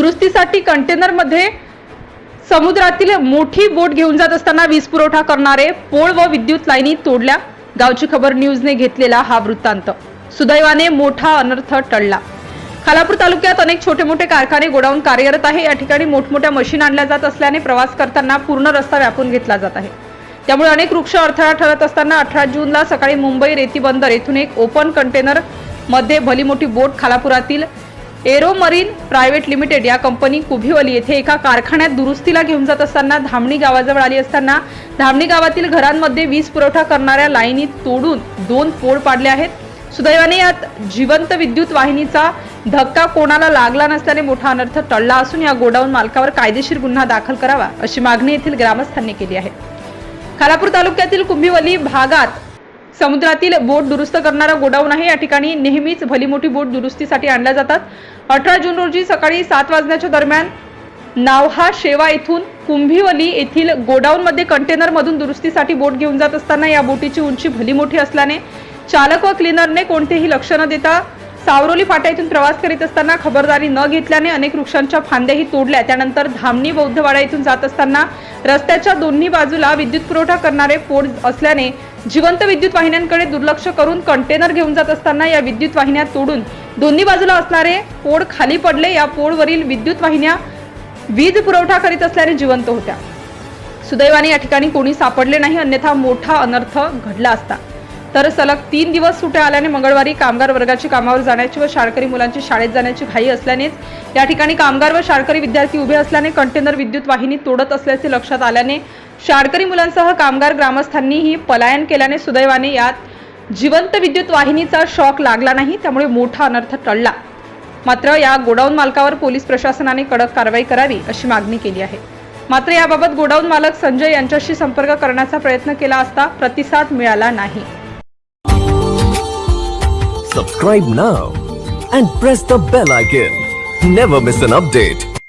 दुरुस्तीसाठी कंटेनरमध्ये समुद्रातील मोठी बोट घेऊन जात असताना वीज पुरवठा करणारे पोळ व विद्युत लाईनी तोडल्या. गावची खबर न्यूजने घेतलेला हा वृत्तांत. सुदैवाने मोठा अनर्थ टळला. खालापूर तालुक्यात अनेक छोटे मोठे कारखाने गोडाऊन कार्यरत आहे. या ठिकाणी मोठमोठ्या मशीन आणल्या जात असल्याने प्रवास करताना पूर्ण रस्ता व्यापून घेतला जात आहे. त्यामुळे अनेक वृक्ष अडथळा ठरत असताना अठरा जूनला सकाळी मुंबई रेती बंदर येथून एक ओपन कंटेनरमध्ये भली मोठी बोट खालापुरातील एरो मरीन प्रायव्हेट लिमिटेड या कंपनी कुभिवली येथे एका कारखान्यात दुरुस्तीला घेऊन जात असताना धामणी गावाजवळ आली असताना धामणी गावातील घरांमध्ये वीज पुरवठा करणाऱ्या लाईनी तोडून दोन पोळ पाडले आहेत. सुदैवाने यात जिवंत विद्युत वाहिनीचा धक्का कोणाला लागला नसल्याने मोठा अनर्थ टळला असून या गोडाऊन मालकावर कायदेशीर गुन्हा दाखल करावा अशी मागणी येथील ग्रामस्थांनी केली आहे. खालापूर तालुक्यातील कुंभिवली भागात समुद्रातील बोट दुरुस्त करणारा गोडाऊन आहे. या ठिकाणी नेहमीच भली मोठी बोट दुरुस्तीसाठी आणल्या जातात. अठरा जून रोजी सकाळी सात वाजण्याच्या दरम्यान नावहा शेवा येथून कुंभिवली येथील गोडाऊनमध्ये कंटेनरमधून दुरुस्तीसाठी बोट घेऊन जात असताना या बोटीची उंची भली मोठी असल्याने चालक व क्लिनरने कोणतेही लक्ष न देता सावरोली फाटा येथून प्रवास करीत असताना खबरदारी न घेतल्याने अनेक वृक्षांच्या फांद्याही तोडल्या. त्यानंतर धामणी बौद्धवाडा येथून जात असताना रस्त्याच्या दोन्ही बाजूला विद्युत पुरवठा करणारे पोड असल्याने जिवंत विद्युत वाहिन्यांकडे दुर्लक्ष करून कंटेनर घेऊन जात असताना या विद्युत वाहिन्या तोडून दोन्ही बाजूला असणारे पोड खाली पडले. या पोडवरील विद्युत वाहिन्या वीज पुरवठा करीत असल्याने जिवंत होत्या. सुदैवाने या ठिकाणी कोणी सापडले नाही अन्यथा मोठा अनर्थ घडला असता. तर सलग तीन दिवस सुट्या आल्याने मंगळवारी कामगार वर्गाची कामावर जाण्याची व शाळकरी मुलांची शाळेत जाण्याची घाई असल्यानेच या ठिकाणी कामगार व शाळकरी विद्यार्थी उभे असल्याने कंटेनर विद्युत वाहिनी तोडत असल्याचे लक्षात आल्याने शाळकरी मुलांसह कामगार ग्रामस्थांनीही पलायन केल्याने सुदैवाने यात जिवंत विद्युत वाहिनीचा शॉक लागला नाही त्यामुळे मोठा अनर्थ टळला. मात्र या गोडाऊन मालकावर पोलीस प्रशासनाने कडक कारवाई करावी अशी मागणी केली आहे. मात्र याबाबत गोडाऊन मालक संजय यांच्याशी संपर्क करण्याचा प्रयत्न केला असता प्रतिसाद मिळाला नाही. Subscribe now and press the bell icon never miss an update